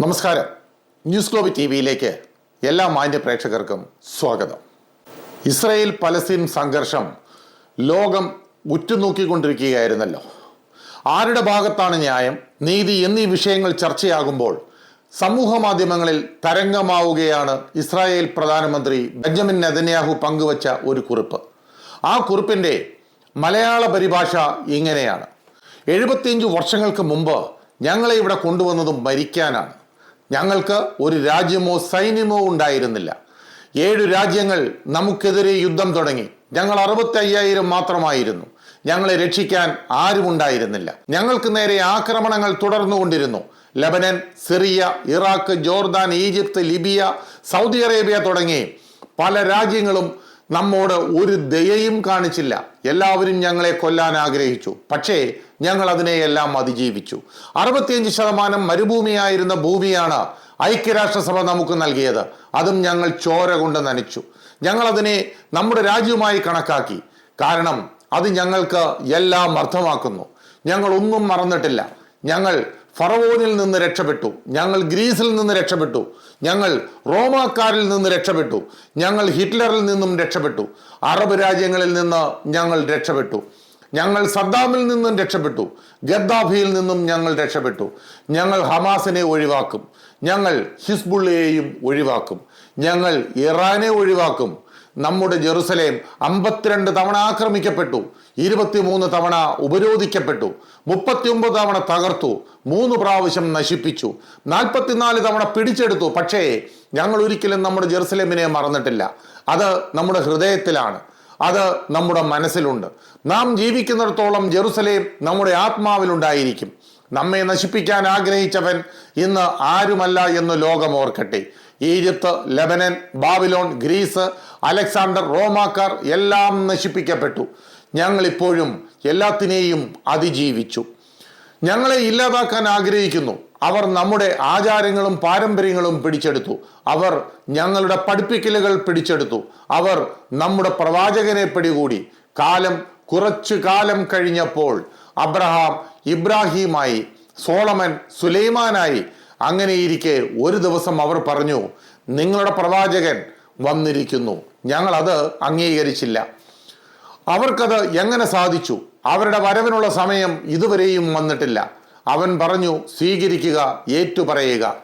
നമസ്കാരം. News ഗ്ലോബി T വിയിലേക്ക് എല്ലാ മാന്യ പ്രേക്ഷകർക്കും സ്വാഗതം. ഇസ്രയേൽ പലസ്തീൻ സംഘർഷം ലോകം ഉറ്റുനോക്കിക്കൊണ്ടിരിക്കുകയായിരുന്നല്ലോ. ആരുടെ ഭാഗത്താണ് ന്യായം? നീതി എന്നീ വിഷയങ്ങൾ ചർച്ചയാകുമ്പോൾ സമൂഹ മാധ്യമങ്ങളിൽ തരംഗമാവുകയാണ് ഇസ്രായേൽ പ്രധാനമന്ത്രി ബെഞ്ചമിൻ നെതന്യാഹു പങ്കുവച്ച ഒരു കുറിപ്പ്. ആ കുറിപ്പിന്റെ മലയാള പരിഭാഷ ഇങ്ങനെയാണ്. എഴുപത്തിയഞ്ച് വർഷങ്ങൾക്ക് മുമ്പ് ഞങ്ങളെ ഇവിടെ കൊണ്ടുവന്നതും മരിക്കാനാണ്. ഞങ്ങൾക്ക് ഒരു രാജ്യമോ സൈന്യമോ ഉണ്ടായിരുന്നില്ല. ഏഴ് രാജ്യങ്ങൾ നമുക്കെതിരെ യുദ്ധം തുടങ്ങി. ഞങ്ങൾ അറുപത്തി അയ്യായിരം മാത്രമായിരുന്നു. ഞങ്ങളെ രക്ഷിക്കാൻ ആരുമുണ്ടായിരുന്നില്ല ഞങ്ങൾക്ക് നേരെ ആക്രമണങ്ങൾ തുടർന്നുകൊണ്ടിരുന്നു Lebanon Syria Iraq Jordan Egypt Libya Saudi Arabia തുടങ്ങി പല രാജ്യങ്ങളും നമ്മോട് ഒരു ദയയും കാണിച്ചില്ല. എല്ലാവരും ഞങ്ങളെ കൊല്ലാൻ ആഗ്രഹിച്ചു. പക്ഷേ ഞങ്ങൾ അതിനെയെല്ലാം അതിജീവിച്ചു. അറുപത്തിയഞ്ച് ശതമാനം മരുഭൂമിയായിരുന്ന ഭൂമിയാണ് ഐക്യരാഷ്ട്രസഭ നമുക്ക് നൽകിയത്. അതും ഞങ്ങൾ ചോര കൊണ്ട് നനച്ചു. ഞങ്ങൾ അതിനെ നമ്മുടെ രാജ്യവുമായി കണക്കാക്കി. കാരണം അത് ഞങ്ങൾക്ക് എല്ലാം അർത്ഥമാക്കുന്നു. ഞങ്ങൾ ഒന്നും മറന്നിട്ടില്ല. ഞങ്ങൾ ഫറവോനിൽ നിന്ന് രക്ഷപ്പെട്ടു. ഞങ്ങൾ ഗ്രീസിൽ നിന്ന് രക്ഷപ്പെട്ടു. ഞങ്ങൾ റോമാക്കാരിൽ നിന്ന് രക്ഷപ്പെട്ടു. ഞങ്ങൾ ഹിറ്റ്ലറിൽ നിന്നും രക്ഷപ്പെട്ടു. അറബ് രാജ്യങ്ങളിൽ നിന്ന് ഞങ്ങൾ രക്ഷപ്പെട്ടു. ഞങ്ങൾ സദ്ദാമിൽ നിന്നും രക്ഷപ്പെട്ടു. ഗദ്ദാഫിയിൽ നിന്നും ഞങ്ങൾ രക്ഷപ്പെട്ടു. ഞങ്ങൾ ഹമാസിനെ ഒഴിവാക്കും. ഞങ്ങൾ ഹിസ്ബുള്ളയെയും ഒഴിവാക്കും. ഞങ്ങൾ ഇറാനെ ഒഴിവാക്കും. നമ്മുടെ ജെറുസലേം അമ്പത്തിരണ്ട് തവണ ആക്രമിക്കപ്പെട്ടു ഇരുപത്തിമൂന്ന് തവണ ഉപരോധിക്കപ്പെട്ടു മുപ്പത്തിയൊമ്പത് തവണ തകർത്തു മൂന്ന് പ്രാവശ്യം നശിപ്പിച്ചു നാൽപ്പത്തിനാല് തവണ പിടിച്ചെടുത്തു. പക്ഷേ ഞങ്ങൾ ഒരിക്കലും നമ്മുടെ ജെറുസലേമിനെ മറന്നിട്ടില്ല. അത് നമ്മുടെ ഹൃദയത്തിലാണ്. അത് നമ്മുടെ മനസ്സിലുണ്ട്. നാം ജീവിക്കുന്നിടത്തോളം ജെറുസലേം നമ്മുടെ ആത്മാവിലുണ്ടായിരിക്കും. നമ്മെ നശിപ്പിക്കാൻ ആഗ്രഹിച്ചവൻ ഇന്ന് ആരുമല്ല എന്ന് ലോകം ഓർക്കട്ടെ. Egypt Lebanon Babylon Greece Alexander റോമാക്കാർ എല്ലാം നശിപ്പിക്കപ്പെട്ടു. ഞങ്ങൾ ഇപ്പോഴും എല്ലാത്തിനെയും അതിജീവിച്ചു. ഞങ്ങളെ ഇല്ലാതാക്കാൻ ആഗ്രഹിക്കുന്നു. അവർ നമ്മുടെ ആചാരങ്ങളും പാരമ്പര്യങ്ങളും പിടിച്ചെടുത്തു. അവർ ഞങ്ങളുടെ പഠിപ്പിക്കലുകൾ പിടിച്ചെടുത്തു. അവർ നമ്മുടെ പ്രവാചകനെ പിടികൂടി. കാലം കുറച്ചു കാലം കഴിഞ്ഞപ്പോൾ അബ്രഹാം ഇബ്രാഹിമായി സോളമൻ സുലൈമാനായി അങ്ങനെ അങ്ങനെയിരിക്കെ ഒരു ദിവസം അവർ പറഞ്ഞു നിങ്ങളുടെ പ്രവാചകൻ വന്നിരിക്കുന്നു. ഞങ്ങളത് അംഗീകരിച്ചില്ല. അവർക്കത് എങ്ങനെ സാധിച്ചു? അവരുടെ വരവിനുള്ള സമയം ഇതുവരെയും വന്നിട്ടില്ല. അവൻ പറഞ്ഞു സ്വീകരിക്കുക ഏറ്റുപറയുക.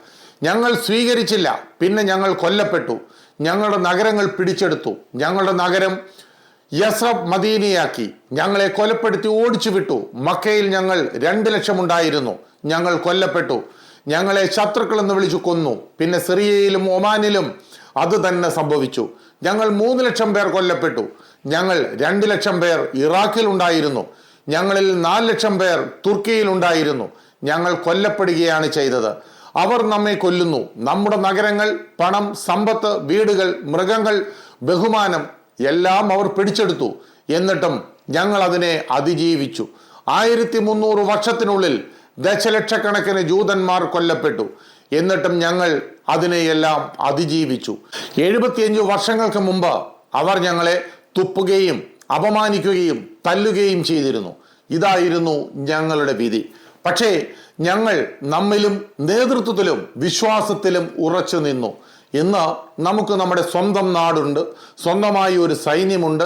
ഞങ്ങൾ സ്വീകരിച്ചില്ല. പിന്നെ ഞങ്ങൾ കൊല്ലപ്പെട്ടു. ഞങ്ങളുടെ നഗരങ്ങൾ പിടിച്ചെടുത്തു. ഞങ്ങളുടെ നഗരം യസ്രബ് മദീനയാക്കി. ഞങ്ങളെ കൊലപ്പെടുത്തി ഓടിച്ചു വിട്ടു. മക്കയിൽ ഞങ്ങൾ രണ്ട് ലക്ഷം ഉണ്ടായിരുന്നു ഞങ്ങൾ കൊല്ലപ്പെട്ടു. ഞങ്ങളെ ശത്രുക്കളെന്ന് വിളിച്ചു കൊന്നു. പിന്നെ സിറിയയിലും ഒമാനിലും അത് തന്നെ സംഭവിച്ചു. ഞങ്ങൾ മൂന്ന് ലക്ഷം പേർ കൊല്ലപ്പെട്ടു. ഞങ്ങൾ രണ്ട് ലക്ഷം പേർ ഇറാഖിൽ ഉണ്ടായിരുന്നു. ഞങ്ങളിൽ നാല് ലക്ഷം പേർ തുർക്കിയിൽ ഉണ്ടായിരുന്നു. ഞങ്ങൾ കൊല്ലപ്പെടുകയാണ് ചെയ്തത്. അവർ നമ്മെ കൊല്ലുന്നു. നമ്മുടെ നഗരങ്ങൾ പണം സമ്പത്ത് വീടുകൾ മൃഗങ്ങൾ ബഹുമാനം എല്ലാം അവർ പിടിച്ചെടുത്തു. എന്നിട്ടും ഞങ്ങൾ അതിനെ അതിജീവിച്ചു. ആയിരത്തി മുന്നൂറ് വർഷത്തിനുള്ളിൽ ദശലക്ഷക്കണക്കിന് ജൂതന്മാർ കൊല്ലപ്പെട്ടു. എന്നിട്ടും ഞങ്ങൾ അതിനെയെല്ലാം അതിജീവിച്ചു. എഴുപത്തിയഞ്ച് വർഷങ്ങൾക്ക് മുമ്പ് അവർ ഞങ്ങളെ തുപ്പുകയും അപമാനിക്കുകയും തല്ലുകയും ചെയ്തിരുന്നു. ഇതായിരുന്നു ഞങ്ങളുടെ വിധി. പക്ഷേ ഞങ്ങൾ നമ്മിലും നേതൃത്വത്തിലും വിശ്വാസത്തിലും ഉറച്ചു നിന്നു ഇന്ന് നമുക്ക് നമ്മുടെ സ്വന്തം നാടുണ്ട്. സ്വന്തമായി ഒരു സൈന്യമുണ്ട്.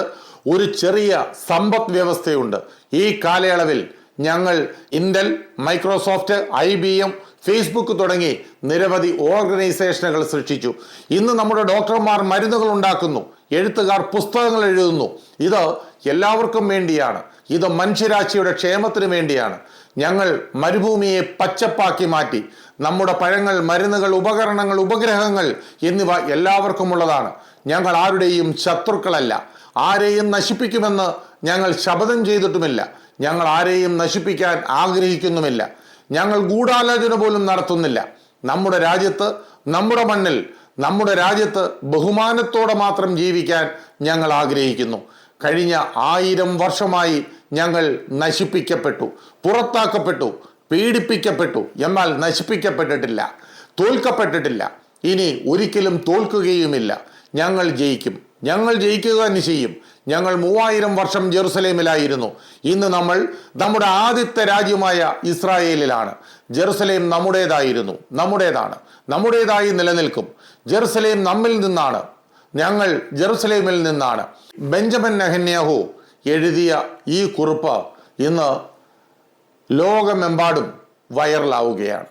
ഒരു ചെറിയ സമ്പദ് വ്യവസ്ഥയുണ്ട്. ഈ കാലയളവിൽ ഞങ്ങൾ Intel Microsoft I B M Facebook തുടങ്ങി നിരവധി ഓർഗനൈസേഷനുകൾ സൃഷ്ടിച്ചു. ഇന്ന് നമ്മുടെ ഡോക്ടർമാർ മരുന്നുകൾ ഉണ്ടാക്കുന്നു. എഴുത്തുകാർ പുസ്തകങ്ങൾ എഴുതുന്നു. ഇത് എല്ലാവർക്കും വേണ്ടിയാണ്. ഇത് മനുഷ്യരാശിയുടെ ക്ഷേമത്തിന് വേണ്ടിയാണ്. ഞങ്ങൾ മരുഭൂമിയെ പച്ചപ്പാക്കി മാറ്റി. നമ്മുടെ പഴങ്ങൾ മരുന്നുകൾ ഉപകരണങ്ങൾ ഉപഗ്രഹങ്ങൾ എന്നിവ എല്ലാവർക്കുമുള്ളതാണ്. ഞങ്ങൾ ആരുടെയും ശത്രുക്കളല്ല. ആരെയും നശിപ്പിക്കുമെന്ന് ഞങ്ങൾ ശപഥം ചെയ്തിട്ടുമില്ല. ഞങ്ങൾ ആരെയും നശിപ്പിക്കാൻ ആഗ്രഹിക്കുന്നുമില്ല. ഞങ്ങൾ ഗൂഢാലോചന പോലും നടത്തുന്നില്ല. നമ്മുടെ രാജ്യത്ത് നമ്മുടെ മണ്ണിൽ നമ്മുടെ രാജ്യത്ത് ബഹുമാനത്തോടെ മാത്രം ജീവിക്കാൻ ഞങ്ങൾ ആഗ്രഹിക്കുന്നു. കഴിഞ്ഞ ആയിരം വർഷമായി ഞങ്ങൾ നശിപ്പിക്കപ്പെട്ടു പുറത്താക്കപ്പെട്ടു പീഡിപ്പിക്കപ്പെട്ടു. എന്നാൽ നശിപ്പിക്കപ്പെട്ടിട്ടില്ല തോൽക്കപ്പെട്ടിട്ടില്ല. ഇനി ഒരിക്കലും തോൽക്കുകയുമില്ല. ഞങ്ങൾ ജയിക്കും. ഞങ്ങൾ ജയിക്കുക തന്നെ ചെയ്യും. ഞങ്ങൾ മൂവായിരം വർഷം ജെറുസലേമിലായിരുന്നു. ഇന്ന് നമ്മൾ നമ്മുടെ ആദ്യത്തെ രാജ്യമായ ഇസ്രായേലിലാണ്. ജെറുസലേം നമ്മുടേതായിരുന്നു. നമ്മുടേതാണ്. നമ്മുടേതായി നിലനിൽക്കും. ജെറുസലേം നമ്മിൽ നിന്നാണ്. ഞങ്ങൾ ജെറുസലേമിൽ നിന്നാണ്. ബെഞ്ചമിൻ നെഹന്യാഹു എഴുതിയ ഈ കുറിപ്പ് ഇന്ന് ലോകമെമ്പാടും വൈറലാവുകയാണ്.